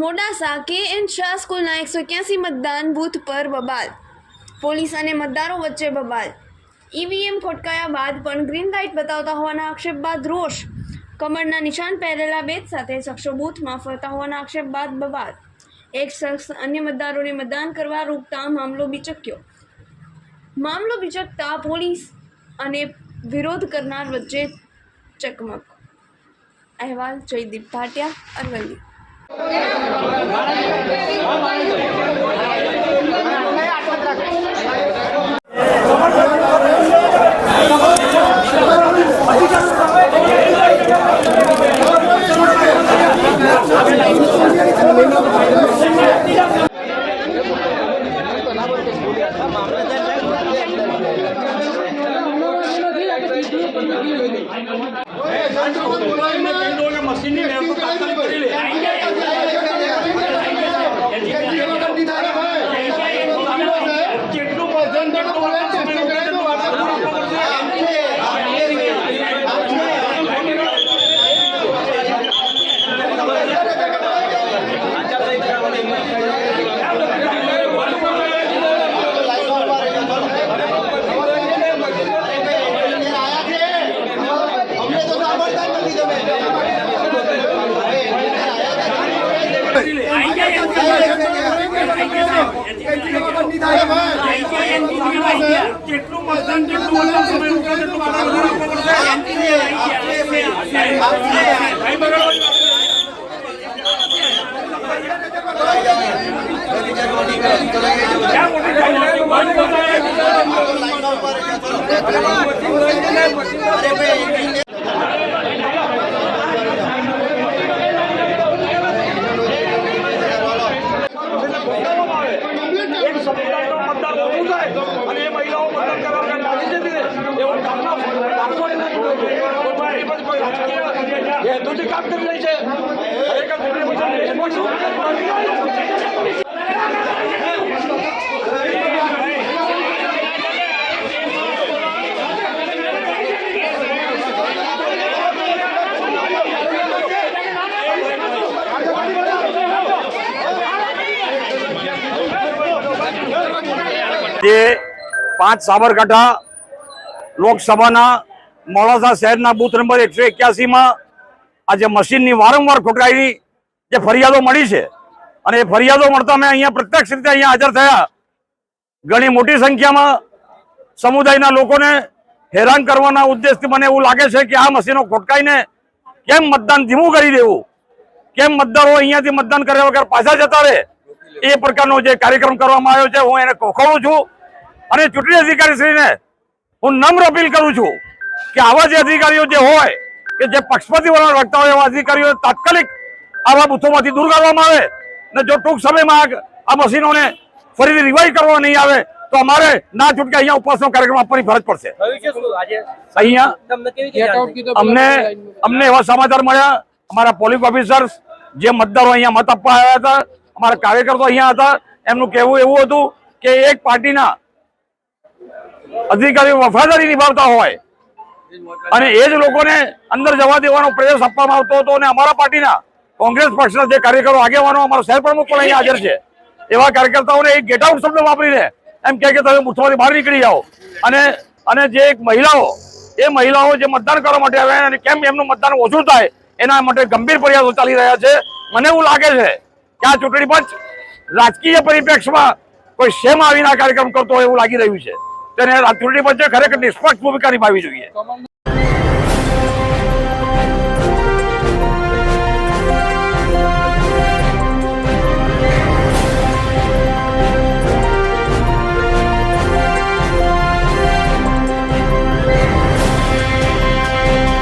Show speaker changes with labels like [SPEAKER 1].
[SPEAKER 1] મોડાસા કે એન શાહ સ્કૂલના એકસો એક્યાસી મતદાન બૂથ પર બબાલ. પોલીસ અને મતદારો વચ્ચે બબાલ. ઈવીએમ ખોટકાયા બાદ પણ ગ્રીન લાઇટ બતાવતા હોવાના આક્ષેપ બાદ રોષ. કમરના નિશાન પહેરેલા બેચ સાથે શખ્સો બૂથમાં ફરતા હોવાના આક્ષેપ બાદ બબાલ. એક શખ્સ અન્ય મતદારોને મતદાન કરવા રોકતા મામલો બિચક્યો. મામલો બિચકતા પોલીસ અને વિરોધ કરનાર વચ્ચે ચકમક. અહેવાલ જયદીપ ભાટિયા, અરવલ્લી.
[SPEAKER 2] મશીનની વ્યવસ્થા તાત્કાલિક કરી લે જેટલું વજન જેટલું વજન સમય વગર જેટલું વજન આપવું પડશે. જેટલું વજન જેટલું પડશે. ભાઈ બરાબર. ક્યાં મોટી થાય? બંધ કરો. એક સમુદાયનો મતદાર ઓછું થાય અને એ મહિલાઓ મતદાન કરવા માટે લાગી જતી રહે એવો કામના દાખલો કોઈ કોઈ
[SPEAKER 3] જે પાંચ સાબરકાંઠા લોકસભાના મોડાસા શહેરના બૂથ નંબર એકસો એક્યાસીમાં આજે મશીનની વારંવાર ખોટકાઈની જે ફરિયાદો મળી છે અને એ ફરિયાદો મળતા અમે અહીંયા પ્રત્યક્ષ રીતે અહીંયા હાજર થયા. ઘણી મોટી સંખ્યામાં સમુદાયના લોકોને હેરાન કરવાના ઉદ્દેશથી મને એવું લાગે છે કે આ મશીનો ખોટકાઈને કેમ મતદાન ધીમું કરી દેવું? કેમ મતદારો અહીંયાથી મતદાન કર્યા વગર પાછા જતા રહે? એ પ્રકારનો જે કાર્યક્રમ કરવામાં આવ્યો છે, હું એને ખોખડું છું અને ચૂંટણી અધિકારીશ્રીને હું નમ્ર અપીલ કરું છું કે આવા જે અધિકારીઓ જે હોય કે જે પક્ષપતિ વલણ રાખતા હોય એવા અધિકારીઓ તાત્કાલિક આવા બૂથોમાંથી દૂર કરવામાં આવે ને જો ટૂંક સમયમાં આ- મશીનોને ફરીથી રિવાઈવ કરવા નહીં આવે તો અમારે ના છૂટકે અહીંયા ઉપવાસનો કાર્યક્રમ આપવાની ફરજ પડશે. અહીંયા
[SPEAKER 4] તમને કેવી રીતે જાણ થઈ?
[SPEAKER 3] અમને અમને એવા સમાચાર મળ્યા. અમારા પોલિંગ ઓફિસર્સ જે મતદારો અહીંયા મત આપવા આવ્યા હતા અમારા કાર્યકર્તાઓ અહીંયા હતા એમનું કહેવું એવું હતું કે એક પાર્ટીના અધિકારીઓ વફાદારી નિભાવતા હોય અને એ જ લોકોને અંદર જવા દેવાનો પ્રયાસ આપવામાં આવતો હતો અને અમારા પાર્ટીના કોંગ્રેસ પક્ષના જે કાર્યકરો આગેવાનો અમારો શહેર પ્રમુખ પણ અહીંયા હાજર છે. એવા કાર્યકર્તાઓને એક ગેટ આઉટ શબ્દ વાપરીને એમ કહે કે તમે બૂથમાંથી બહાર નીકળી જાઓ. અને અને જે એક મહિલાઓ, એ મહિલાઓ જે મતદાન કરવા માટે આવ્યા અને કેમ એમનું મતદાન ઓછું થાય, એના માટે ગંભીર પ્રયાસો ચાલી રહ્યા છે. મને એવું લાગે છે કે આ ચૂંટણી પંચ રાજકીય પરિપ્રેક્ષમાં કોઈ શેમ આવીને આ કાર્યક્રમ કરતો હોય એવું લાગી રહ્યું છે. તેને ચૂંટણી પંચે ખરેખર નિષ્પક્ષ ભૂમિકા નિભાવી જોઈએ.